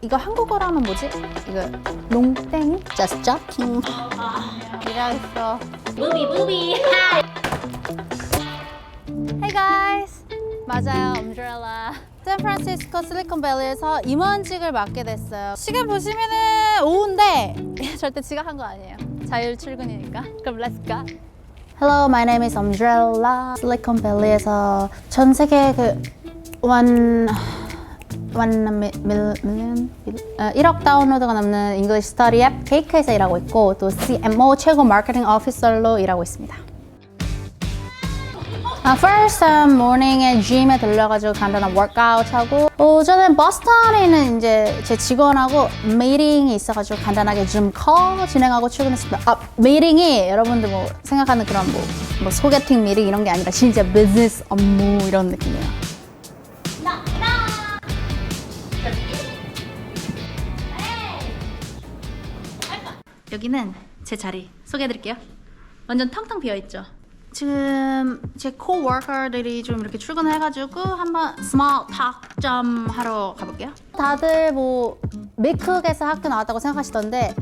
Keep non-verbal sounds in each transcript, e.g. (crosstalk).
이거 한국어로 하면 뭐지? 이거 농땡이? Just joking. 이라있어. 무비 무비 Hey guys. 맞아요, umbrella. 샌프란시스코 실리콘밸리에서 임원직을 맡게 됐어요. 시간 보시면은 오후인데 (laughs) 절대 지각한 거 아니에요. 자율 출근이니까. 그럼 let's go. Hello, my name is Umbrella. 실리콘밸리에서 전 세계 그 원 원 밀리언 1억 다운로드가 넘는 잉글리시 스터디 앱 케이크에서 일하고 있고 또 CMO 최고 마케팅 오피서로 일하고 있습니다. 아, first um, morning에 gym에 들려가지고 간단한 워크아웃 하고 오전엔 버스턴에 있는 이제 제 직원하고 미팅이 있어가지고 간단하게 줌콜 진행하고 출근했습니다. 아, 미팅이 여러분들 뭐 생각하는 그런 뭐, 뭐 소개팅 미팅 이런 게 아니라 진짜 비즈니스 업무 이런 느낌이에요. 여기는 제 자리 소개해드릴게요. 완전 텅텅 비어있죠. 지금 제 코워커들이 좀 이렇게 출근을 해가지고 한번 스몰 탁좀 하러 가볼게요. 다들 뭐 미국에서 학교 나왔다고 생각하시던데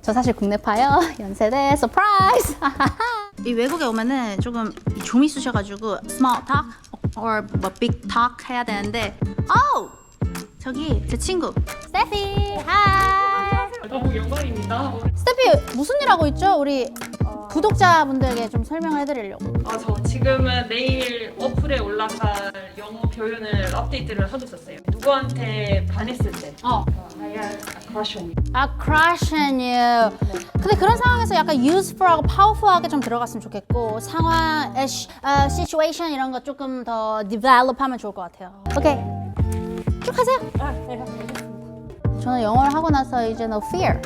저 사실 국내파요. (laughs) 연세대 서프라이즈. (laughs) 이 외국에 오면은 조금 좀이 쑤셔가지고 small talk or 뭐 big talk 해야 되는데 오 저기 제 친구 하이 너무 영광입니다. 스테피 무슨 일 하고 있죠? 우리 구독자분들에게 좀 설명을 해드리려고. 아, 저 지금은 내일 어플에 올라갈 영어 표현을 업데이트를 하고 있었어요. 누구한테 반했을 때. 어. I had a crush on you. 아, crush on you. 근데 그런 상황에서 약간 useful하고 powerful하게 좀 들어갔으면 좋겠고 상황, 에, 시, 어, situation 이런 거 조금 더 develop하면 좋을 것 같아요. 오케이. 쭉 하세요. 아, 네, 알겠습니다. 저는 영어를 하고 나서 이제 no fear.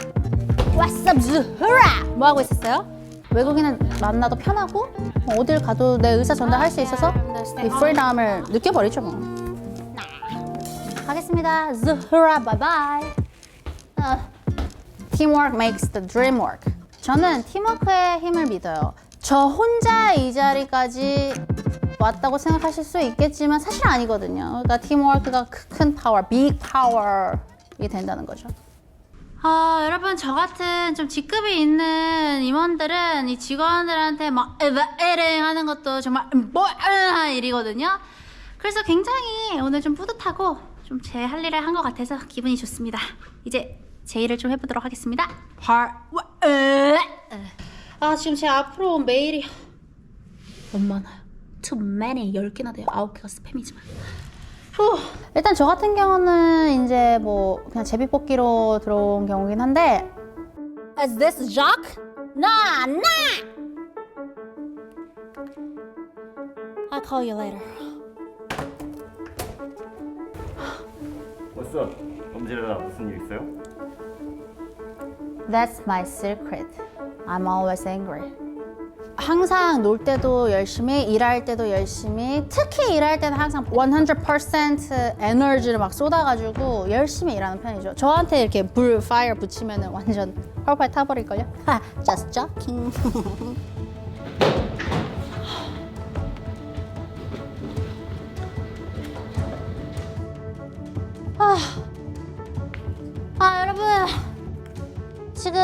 What's up, Zuhura? 뭐 하고 있었어요? 외국인은 만나도 편하고 뭐 어딜 가도 내 의사 전달할 수 있어서 이 프리덤을 느껴버리죠 뭐. 가겠습니다. Zuhura, bye bye. 어, teamwork makes the dream work. 저는 팀워크의 힘을 믿어요. 저 혼자 이 자리까지 왔다고 생각하실 수 있겠지만 사실 아니거든요. 그러니까 팀워크가 큰 파워, big power 이 된다는 거죠. 아, 여러분 저 같은 좀 직급이 있는 임원들은 이 직원들한테 막 에바에랭 하는 것도 정말 뭐한 일이거든요. 그래서 굉장히 오늘 좀 뿌듯하고 좀 제 할 일을 한 것 같아서 기분이 좋습니다. 이제 제 일을 좀 해보도록 하겠습니다. 아 지금 제 앞으로 온 메일이 많아요. Too many 10개나 돼요. 9개가 스팸이지만. 후. 일단 저 같은 경우는 이제 뭐 그냥 제비뽑기로 들어온 경우긴 한데 Is this Jacques? Nah, nah! I'll call you later. What's up? 엄지라라 무슨 일 있어요? That's my secret. I'm always angry. 항상 놀 때도 열심히, 일할 때도 열심히, 특히 일할 때는 항상 100% 에너지를 막 쏟아가지고 열심히 일하는 편이죠. 저한테 이렇게 불, fire 붙이면 완전 펄펄 타버릴걸요? 하, just joking. (laughs) 아, 아 지금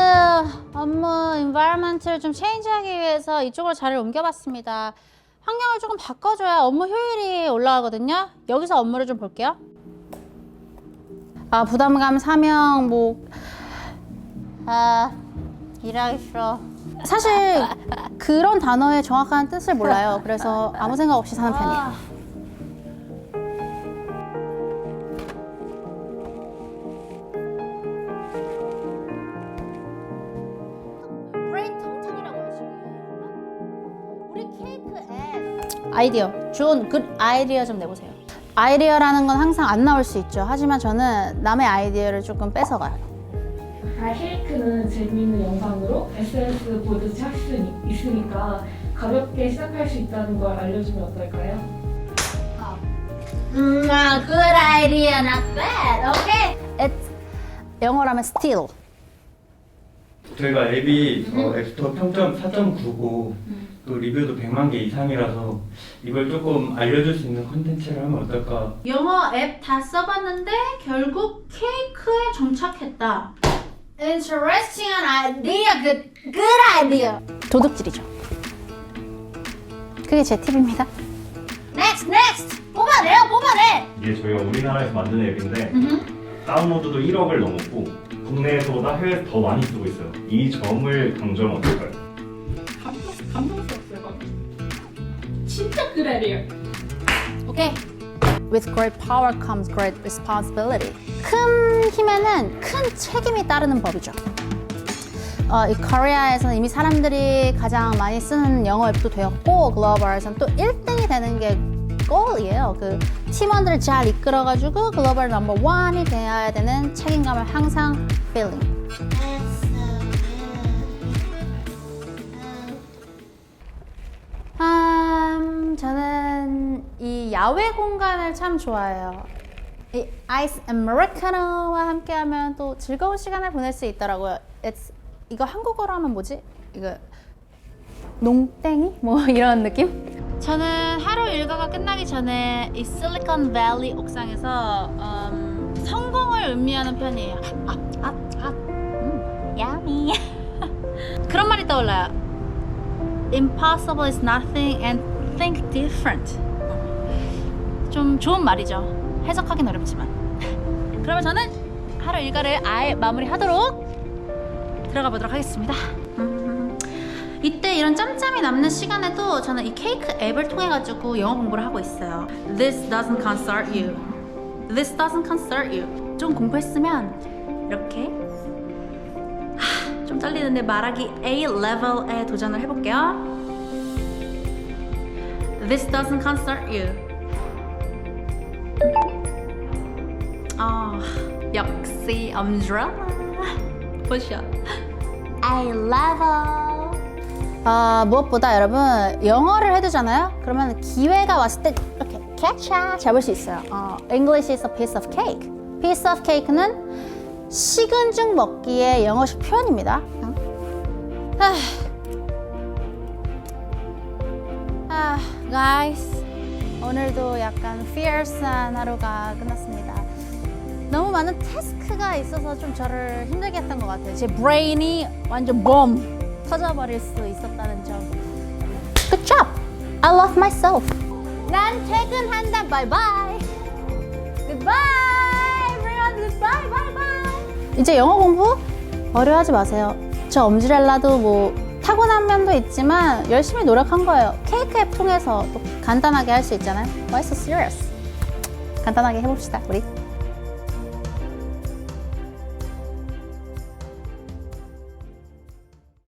업무 environment를 좀 체인지하기 위해서 이쪽으로 자리를 옮겨봤습니다. 환경을 조금 바꿔줘야 업무 효율이 올라가거든요. 여기서 업무를 좀 볼게요. 아 부담감 사명 뭐 아, 일하기 싫어. 사실 그런 단어의 정확한 뜻을 몰라요. 그래서 아무 생각 없이 사는 편이에요. 아이디어 좋은 굿 아이디어 좀 내보세요. 아이디어라는 건 항상 안 나올 수 있죠. 하지만 저는 남의 아이디어를 조금 뺏어가요. 아, 케이크는 재미있는 영상으로 SNS 보듯이 할수 있으니까 가볍게 시작할 수 있다는 걸 알려주면 어떨까요? 음, 아, good idea, not bad. Okay. It's 영어로 하면 steal. 저희가 앱이 어, 앱스토어 평점 4.9고 또 리뷰도 100만 개 이상이라서 이걸 조금 알려줄 수 있는 콘텐츠를 하면 어떨까 영어 앱 다 써봤는데 결국 케이크에 정착했다. Interesting idea, good, good idea. 도둑질이죠. 그게 제 팁입니다. Next, next. 뽑아내요, 뽑아내. 이게 저희가 우리나라에서 만든 앱인데 다운로드도 1억을 넘었고 국내에서보다 해외에서 더 많이 쓰고 있어요. 이 점을 강조하면 어떨까요? 감동, 감동스럽어요. 막. 진짜 그래요. 오케이. With great power comes great responsibility. 큰 힘에는 큰 책임이 따르는 법이죠. 어, 이 코리아에서는 이미 사람들이 가장 많이 쓰는 영어 앱도 되었고 글로벌에서는 또 1등이 되는 게 골이에요. 그 팀원들을 잘 이끌어가지고 글로벌 넘버 원이 되어야 되는 책임감을 항상 feeling. 야외 공간을 참 좋아해요. 이 아이스 아메리카노와 함께하면 또 즐거운 시간을 보낼 수 있더라고요. It's, 이거 한국어로 하면 뭐지? 이거 농땡이? 뭐 (laughs) 이런 느낌? 저는 하루 일과가 끝나기 전에 이 실리콘 밸리 옥상에서 음, 성공을 의미하는 편이에요. 아, 아, 아, 음, 야미. (laughs) 그런 말이 떠올라요. Impossible is nothing and think different. 좀 좋은 말이죠. 해석하긴 어렵지만. 그러면 저는 하루 일과를 아예 마무리하도록 들어가 보도록 하겠습니다. 음, 이때 이런 짬짬이 남는 시간에도 저는 이 케이크 앱을 통해 가지고 영어 공부를 하고 있어요. This doesn't concern you. This doesn't concern you. 좀 공부했으면 이렇게 하, 좀 떨리는데 말하기 A 레벨에 도전을 해볼게요. This doesn't concern you. 아 역시 umbrella 보셔 I love 아 무엇보다 여러분 영어를 해두잖아요? 그러면 기회가 왔을 때 이렇게 catch 잡을 수 있어요. 어, English is a piece of cake. Piece of cake는 식은 죽 먹기의 영어식 표현입니다. 응? 아, 아 guys 오늘도 약간 fierce한 하루가 끝났습니다. 너무 많은 태스크가 있어서 좀 저를 힘들게 했던 것 같아요. 제 브레인이 완전 봄 터져버릴 수 있었다는 점. Good job. I love myself. 난 퇴근한다. Bye bye. Goodbye, everyone. Goodbye, bye bye. 이제 영어 공부 어려워하지 마세요. 저 엄지렐라도 뭐 타고난 면도 있지만 열심히 노력한 거예요. 케이크 앱 통해서 또 간단하게 할 수 있잖아요. Why so serious? 간단하게 해봅시다, 우리.